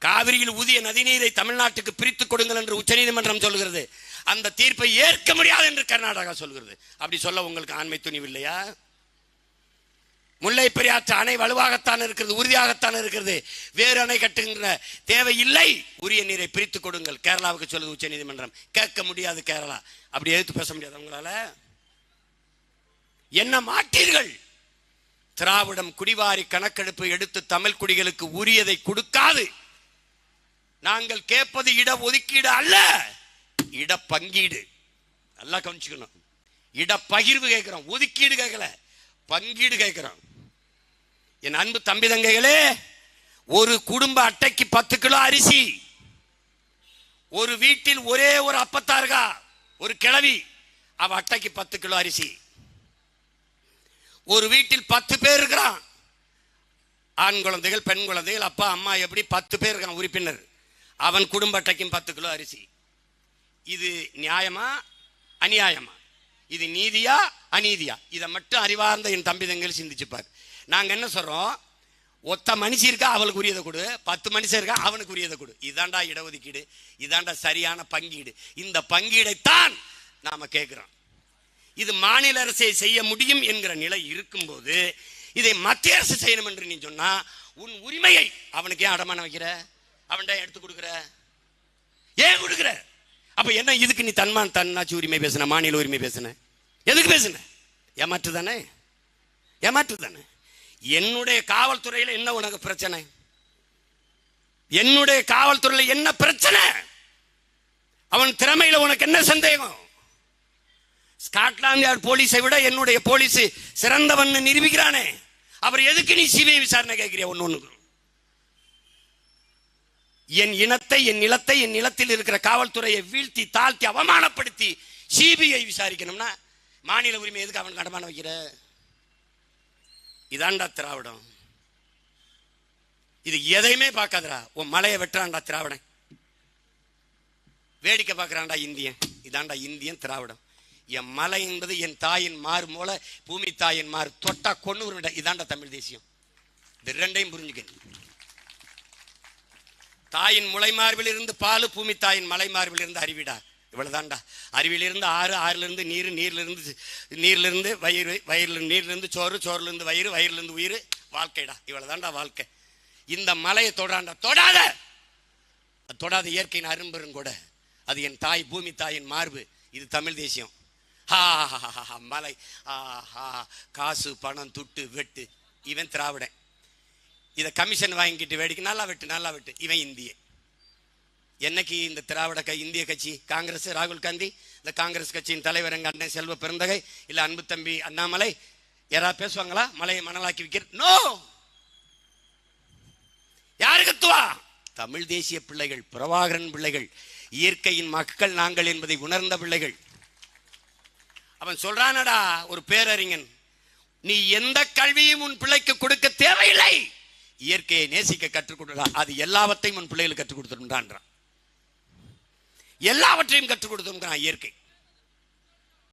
காவிரியில் ஊதிய நதிநீரை தமிழ்நாட்டுக்கு பிரித்துக் கொடுங்கள் என்று உச்சநீதிமன்றம் சொல்கிறது. அந்த தீர்ப்பை ஏற்க முடியாது என்று கர்நாடகா சொல்கிறது. அப்படி சொல்ல உங்களுக்கு ஆண்மை துணிவு இல்லையா முல்லை பெரியாற்று அணை வலுவாகத்தான் இருக்கிறது உறுதியாகத்தான் இருக்கிறது. வேறு அணை கட்டுகின்ற தேவை இல்லை உரிய நீரை பிரித்துக் கொடுங்கள். கேரளாவுக்கு சொல்லுது உச்சநீதிமன்றம். கேட்க முடியாது கேரளா. அப்படி எதிர்த்து பேச முடியாது உங்களால. என்ன மாட்டீர்கள்? திராவிடம் குடிவாரி கணக்கெடுப்பு எடுத்து தமிழ் குடிகளுக்கு உரியதை கொடுக்காது. நாங்கள் கேட்பது இட ஒதுக்கீடு அல்ல இட பங்கீடு. நல்லா கவனிச்சுக்கணும். இட பகிர்வு கேட்கிறோம் ஒதுக்கீடு கேட்கல பங்கீடு கேட்கிறோம். என் அன்பு தம்பி தங்கைகளே ஒரு குடும்ப அட்டைக்கு பத்து கிலோ அரிசி ஒரு வீட்டில் ஒரே ஒரு அப்பத்தாருகா ஒரு கிழவி அவ அட்டைக்கு பத்து கிலோ அரிசி. ஒரு வீட்டில் பத்து பேர் இருக்கிறான். ஆண் குழந்தைகள் பெண் குழந்தைகள் அப்பா அம்மா எப்படி பத்து பேர் இருக்கான் உறுப்பினர்? அவன் குடும்ப அட்டைக்கும் பத்து கிலோ அரிசி. இது நியாயமா? அநியாயமா? இது நீதியா? அநீதியா? இதை மட்டும் அறிவார்ந்த என் தம்பி தங்கள் சிந்திச்சுப்பார். நாங்கள் என்ன சொல்கிறோம் ஒத்த மனுஷி இருக்கா அவளுக்கு உரியதை கொடு. பத்து மனுஷன் இருக்கா அவனுக்கு உரியதை கொடு. இதாண்டா இடஒதுக்கீடு இதாண்டா சரியான பங்கீடு. இந்த பங்கீடைத்தான் நாம் கேட்குறோம். இது மாநில அரசை செய்ய முடியும் என்கிற நிலை இருக்கும்போது இதை மத்திய அரசு செய்யணும் என்று நீ சொன்னா உன் உரிமையை அவனுக்கு ஏன் அடமானம் வைக்கிற? அவன்கிட்ட எடுத்து கொடுக்குற? ஏன் கொடுக்குற? அப்ப என்ன இதுக்கு நீ தன்மான் தன்னாட்சி உரிமை பேசுன மாநில உரிமை பேசின? எதுக்கு பேசுன? ஏமாற்று தானே? ஏமாற்று தானே? என்னுடைய காவல்துறையில் என்ன உனக்கு பிரச்சனை? என்னுடைய காவல்துறையில் என்ன பிரச்சனை? அவன் திறமையில உனக்கு என்ன சந்தேகம்? ஸ்காட்லாந்து யார்ட் போலீஸை விட என்னுடைய போலீஸ் சிறந்தவன் நிரூபிக்கிறானே. அவர் எதுக்கு நீ சிபிஐ விசாரணை கேட்கிறிய? ஒன்னு ஒன்று என் இனத்தை என் நிலத்தை என் நிலத்தில் இருக்கிற காவல்துறையை வீழ்த்தி தாழ்த்தி அவமானப்படுத்தி சிபிஐ விசாரிக்கணும்னா மாநில உரிமை எதுக்கு அவன் கடமான வைக்கிற? இதாண்டா திராவிடம். இது எதையுமே பார்க்காதடா. உன் மலையை வெட்டுறான்டா திராவிடன். வேடிக்கை பார்க்குறான்டா இந்தியன். இதாண்டா இந்தியன் திராவிடம். என் மலை என்பது என் தாயின் மாறு மூல பூமி தாயின் மாறு தொட்டா கொண்டு இதாண்டா தமிழ் தேசியம். இது ரெண்டையும் புரிஞ்சுக்க. தாயின் முளைமார்பில் இருந்து பாலு பூமி தாயின் மலைமார்பில் இருந்து அறிவிடா இவ்வளவுதான்டா. அறிவிலிருந்து ஆறு ஆறிலிருந்து நீர் நீர்லிருந்து நீர்லிருந்து வயிறு வயிறு நீர்லிருந்து சோறு சோறுலேருந்து வயிறு வயிறுலேருந்து உயிர் வாழ்க்கைடா. இவ்வளவுதான்டா வாழ்க்கை. இந்த மலையை தொடாண்டா. தொடாத! தொடாத இயற்கையின் அரும்பெரும் கூட. அது என் தாய் பூமி தாயின் மார்பு. இது தமிழ் தேசியம். ஹா ஹா, ஹா, ஹா, மலை. ஆ, ஹா, காசு பணம் துட்டு வெட்டு. இவன் திராவிடன். இதை கமிஷன் வாங்கிட்டு வேடிக்கை நல்லா வெட்டு நல்லா வெட்டு. இவன் இந்திய என்னைக்கு இந்த திராவிட க இந்திய கட்சி காங்கிரஸ் ராகுல் காந்தி இந்த காங்கிரஸ் கட்சியின் தலைவர் எங்க அண்ணன் செல்வ பெருந்தகை இல்லை அன்பு தம்பி அண்ணாமலை யாராவது பேசுவாங்களா? மலையை மணலாக்கி விற்கிற நோ! யாரு கத்துவா? தமிழ் தேசிய பிள்ளைகள் பிரபாகரன் பிள்ளைகள் இயற்கையின் மக்கள் நாங்கள் என்பதை உணர்ந்த பிள்ளைகள். அவன் சொல்றானடா ஒரு பேரறிஞன் நீ எந்த கல்வியும் உன் பிள்ளைக்கு கொடுக்க தேவையில்லை. இயற்கையை நேசிக்க கற்றுக் கொடுக்கலாம் அது எல்லாவற்றையும் உன் பிள்ளைகளுக்கு கற்றுக் கொடுத்துருன்றான் எல்லாவற்றையும் கற்றுக் கொடுத்துருக்கிறான் இயற்கை.